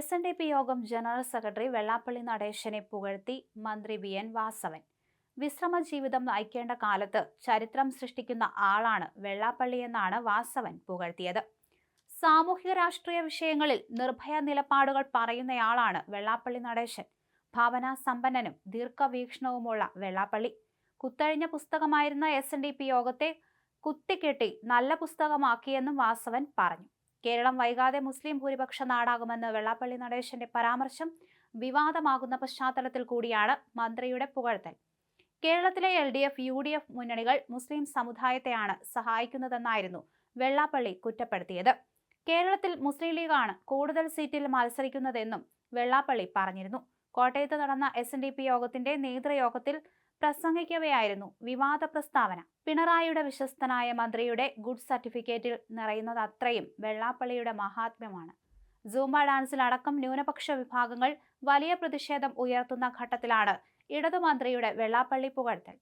S N D P യോഗം general secretary Vellappally നടേശനെ പുകഴ്ത്തി മന്ത്രി വി എൻ വാസവൻ. വിശ്രമ ജീവിതം നയിക്കേണ്ട കാലത്ത് ചരിത്രം സൃഷ്ടിക്കുന്ന ആളാണ് വെള്ളാപ്പള്ളി എന്നാണ് വാസവൻ പുകഴ്ത്തിയത്. സാമൂഹിക രാഷ്ട്രീയ വിഷയങ്ങളിൽ നിർഭയ നിലപാടുകൾ പറയുന്നയാളാണ് വെള്ളാപ്പള്ളി നടേശൻ. ഭാവനാ സമ്പന്നനും ദീർഘവീക്ഷണവുമുള്ള വെള്ളാപ്പള്ളി. കുത്തഴിഞ്ഞ പുസ്തകമായിരുന്ന എസ് യോഗത്തെ കുത്തിക്കെട്ടി നല്ല പുസ്തകമാക്കിയെന്നും വാസവൻ പറഞ്ഞു. കേരളം വൈകാതെ മുസ്ലിം ഭൂരിപക്ഷ നാടാകുമെന്ന് വെള്ളാപ്പള്ളി നടേശന്റെ പരാമർശം വിവാദമാകുന്ന പശ്ചാത്തലത്തിൽ കൂടിയാണ് മന്ത്രിയുടെ പുകഴ്ത്തൽ. കേരളത്തിലെ L D F U D F മുന്നണികൾ മുസ്ലിം സമുദായത്തെയാണ് സഹായിക്കുന്നതെന്നായിരുന്നു വെള്ളാപ്പള്ളി കുറ്റപ്പെടുത്തിയത്. കേരളത്തിൽ മുസ്ലിം ലീഗാണ് കൂടുതൽ സീറ്റിൽ മത്സരിക്കുന്നതെന്നും വെള്ളാപ്പള്ളി പറഞ്ഞിരുന്നു. കോട്ടയത്ത് നടന്ന എസ് യോഗത്തിന്റെ നേതൃയോഗത്തിൽ പ്രസംഗിക്കവെയായിരുന്നു വിവാദ പ്രസ്താവന. പിണറായിയുടെ വിശ്വസ്തനായ മന്ത്രിയുടെ ഗുഡ് സർട്ടിഫിക്കറ്റിൽ നിറയുന്നത് അത്രയും വെള്ളാപ്പള്ളിയുടെ മഹാത്മ്യമാണ്. സൂംബ ഡാൻസിലടക്കം ന്യൂനപക്ഷ വിഭാഗങ്ങൾ വലിയ പ്രതിഷേധം ഉയർത്തുന്ന ഘട്ടത്തിലാണ് ഇടതുമന്ത്രിയുടെ വെള്ളാപ്പള്ളി പുകഴ്ത്തൽ.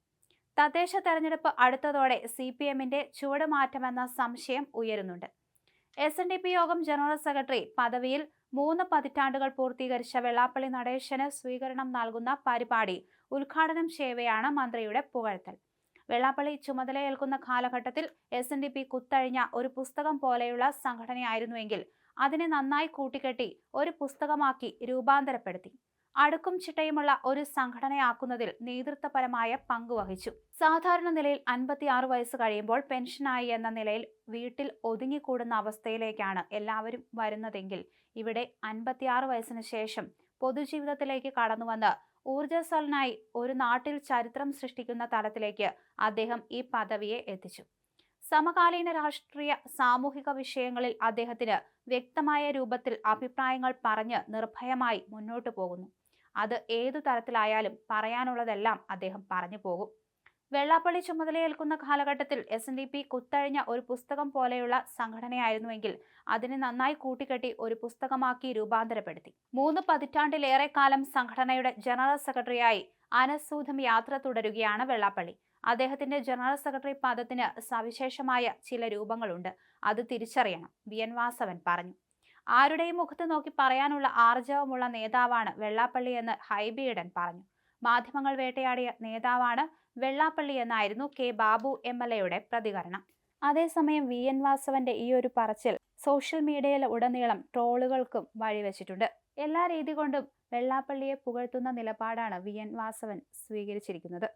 തദ്ദേശ തെരഞ്ഞെടുപ്പ് അടുത്തതോടെ സി പി എമ്മിന്റെ ചുവടുമാറ്റമെന്ന സംശയം ഉയരുന്നുണ്ട്. എസ് എൻ ഡി പി യോഗം ജനറൽ സെക്രട്ടറി പദവിയിൽ മൂന്ന് പതിറ്റാണ്ടുകൾ പൂർത്തീകരിച്ച വെള്ളാപ്പള്ളി നടേശന് സ്വീകരണം നൽകുന്ന പരിപാടി ഉദ്ഘാടനം ചെയ്യവെയാണ് മന്ത്രിയുടെ പുകഴ്ത്തൽ. വെള്ളാപ്പള്ളി ചുമതലയേൽക്കുന്ന കാലഘട്ടത്തിൽ എസ് എൻ ഡി പി കുത്തഴിഞ്ഞ ഒരു പുസ്തകം പോലെയുള്ള സംഘടനയായിരുന്നുവെങ്കിൽ അതിനെ നന്നായി കൂട്ടിക്കെട്ടി ഒരു പുസ്തകമാക്കി രൂപാന്തരപ്പെടുത്തി. അടുക്കും ചിട്ടയുമുള്ള ഒരു സംഘടനയാക്കുന്നതിൽ നേതൃത്വപരമായ പങ്ക് വഹിച്ചു. സാധാരണ നിലയിൽ അൻപത്തിയാറ് വയസ്സ് കഴിയുമ്പോൾ പെൻഷനായി എന്ന നിലയിൽ വീട്ടിൽ ഒതുങ്ങിക്കൂടുന്ന അവസ്ഥയിലേക്കാണ് എല്ലാവരും വരുന്നതെങ്കിൽ ഇവിടെ അൻപത്തിയാറ് വയസ്സിന് ശേഷം പൊതുജീവിതത്തിലേക്ക് കടന്നുവന്ന് ഊർജസ്വലനായി ഒരു നാട്ടിൽ ചരിത്രം സൃഷ്ടിക്കുന്ന തലത്തിലേക്ക് അദ്ദേഹം ഈ പദവിയെ എത്തിച്ചു. സമകാലീന രാഷ്ട്രീയ സാമൂഹിക വിഷയങ്ങളിൽ അദ്ദേഹത്തിന് വ്യക്തമായ രൂപത്തിൽ അഭിപ്രായങ്ങൾ പറഞ്ഞ് നിർഭയമായി മുന്നോട്ടു പോകുന്നു. അത് ഏതു തരത്തിലായാലും പറയാനുള്ളതെല്ലാം അദ്ദേഹം പറഞ്ഞു പോകും. വെള്ളാപ്പള്ളി ചുമതലയേൽക്കുന്ന കാലഘട്ടത്തിൽ എസ് എൻ ഡി പി കുത്തഴിഞ്ഞ ഒരു പുസ്തകം പോലെയുള്ള സംഘടനയായിരുന്നുവെങ്കിൽ അതിനെ നന്നായി കൂട്ടിക്കെട്ടി ഒരു പുസ്തകമാക്കി രൂപാന്തരപ്പെടുത്തി. മൂന്ന് പതിറ്റാണ്ടിലേറെ കാലം സംഘടനയുടെ ജനറൽ സെക്രട്ടറിയായി അനസൂധം യാത്ര തുടരുകയാണ് വെള്ളാപ്പള്ളി. അദ്ദേഹത്തിന്റെ ജനറൽ സെക്രട്ടറി പദത്തിന് സവിശേഷമായ ചില രൂപങ്ങളുണ്ട്. അത് തിരിച്ചറിയണം വി. എൻ. വാസവൻ പറഞ്ഞു. ആരുടെയും മുഖത്ത് നോക്കി പറയാനുള്ള ആർജവമുള്ള നേതാവാണ് വെള്ളാപ്പള്ളി എന്ന് ഹൈബിയിടൻ പറഞ്ഞു. മാധ്യമങ്ങൾ വേട്ടയാടിയ നേതാവാണ് വെള്ളാപ്പള്ളി എന്നായിരുന്നു കെ ബാബു എം എൽ എയുടെ പ്രതികരണം. അതേസമയം വി എൻ വാസവന്റെ ഈ ഒരു പറച്ചിൽ സോഷ്യൽ മീഡിയയിൽ ഉടനീളം ട്രോളുകൾക്കും വഴിവെച്ചിട്ടുണ്ട്. എല്ലാ രീതി കൊണ്ടും വെള്ളാപ്പള്ളിയെ പുകഴ്ത്തുന്ന നിലപാടാണ് വി എൻ വാസവൻ സ്വീകരിച്ചിരിക്കുന്നത്.